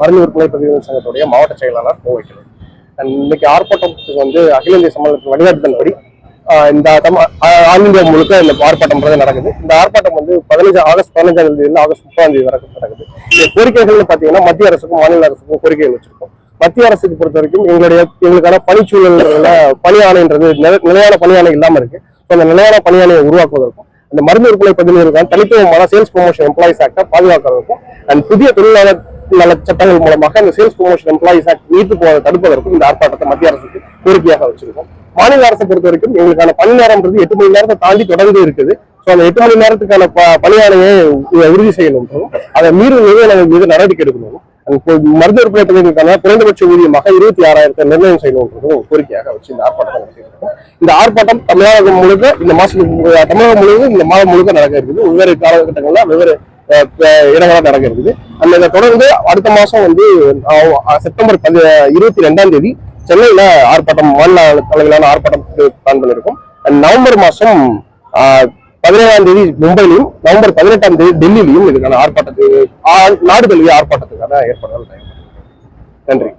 மருந்து விற்பனை பதிவு சங்கத்துடைய மாவட்ட செயலாளர் கோ வைக்கணும் இன்னைக்கு ஆர்ப்பாட்டத்துக்கு வந்து அகில இந்திய சம்மேளனத்தின் வழிகாட்டுதல்படி இந்த தம ஆல் இந்தியா முழுக்க இந்த ஆர்ப்பாட்டம்ன்றது நடக்குது. இந்த ஆர்ப்பாட்டம் வந்து பதினஞ்சு ஆகஸ்ட் பதினஞ்சாம் தேதி இருந்து ஆகஸ்ட் முப்பதாம் தேதி வரைக்கும் நடக்குது. இந்த கோரிக்கைகள்னு பார்த்தீங்கன்னா மத்திய அரசுக்கும் மாநில அரசுக்கும் கோரிக்கைகள் வச்சிருக்கோம். மத்திய அரசுக்கு பொறுத்த வரைக்கும் எங்களுடைய எங்களுக்கான பணிச்சூழல்கள பணியாணைன்றது நில- நிலையான பணியாணை இல்லாமல் இல்லாம இருக்கு. ஸோ அந்த நிலையான பணி உருவாக்குவதற்கும் அந்த மருந்து விற்பனை பதிவுகளுக்கான தனித்துவமான சேல்ஸ் ப்ரொமோஷன் எம்ப்ளாயிஸ் ஆக்டை பாதுகாக்கிறதுக்கும் அண்ட் புதிய தொழிலாளர் நல சட்டங்கள் மூலமாக இந்த சேல்ஸ் ப்ரொமோஷன் எம்ப்ளாயிஸ் ஆக்ட் நீட்டு போவதை தடுப்பதற்கும் இந்த ஆர்ப்பாட்டத்தை மத்திய அரசுக்கு கோரிக்கையாக வச்சிருக்கோம். மாநில அரசை பொறுத்த வரைக்கும் எங்களுக்கான பணி நேரம்ன்றது எட்டு மணி நேரத்தை தாண்டி தொடர்ந்து இருக்குது. ஸோ அந்த எட்டு மணி நேரத்துக்கான பணியாளையை உறுதி செய்யணும். அதை மீறும் நாங்கள் மீது நடவடிக்கை எடுக்கணும். மருந்து விற்பனை குறைந்தபட்ச ஊதியமாக இருபத்தி ஆறாயிரத்தை நிர்ணயம் செய்யணுன்றதும் கோரிக்கையாக வச்சு இந்த ஆர்ப்பாட்டத்தை நடத்தியிருக்கோம் இந்த ஆர்ப்பாட்டம் தமிழகம் முழுக்க இந்த மாசத்துக்கு தமிழகம் முழுவதும் இந்த மாதம் முழுக்க நடக்க இருக்குது. வெவ்வேறு காலகட்டங்கள்ல வெவ்வேறு அஹ், நடக்கிறது இடங்களா அந்த இதை தொடர்ந்து அடுத்த மாசம் வந்து செப்டம்பர் பதி இருபத்தி ரெண்டாம் தேதி சென்னையில ஆர்ப்பாட்டம் மாநில அளவிலான ஆர்ப்பாட்டத்துக்கு பிளான் பண்ணியிருக்கோம் நவம்பர் மாசம் பதினேழாம் தேதி மும்பையிலும் நவம்பர் பதினெட்டாம் தேதி டெல்லியிலும் இதுக்கான ஆர்ப்பாட்டத்துக்கு ஆ- நாடு தழுவிய ஆர்ப்பாட்டத்துக்கான ஏற்பாடுகள் நன்றி.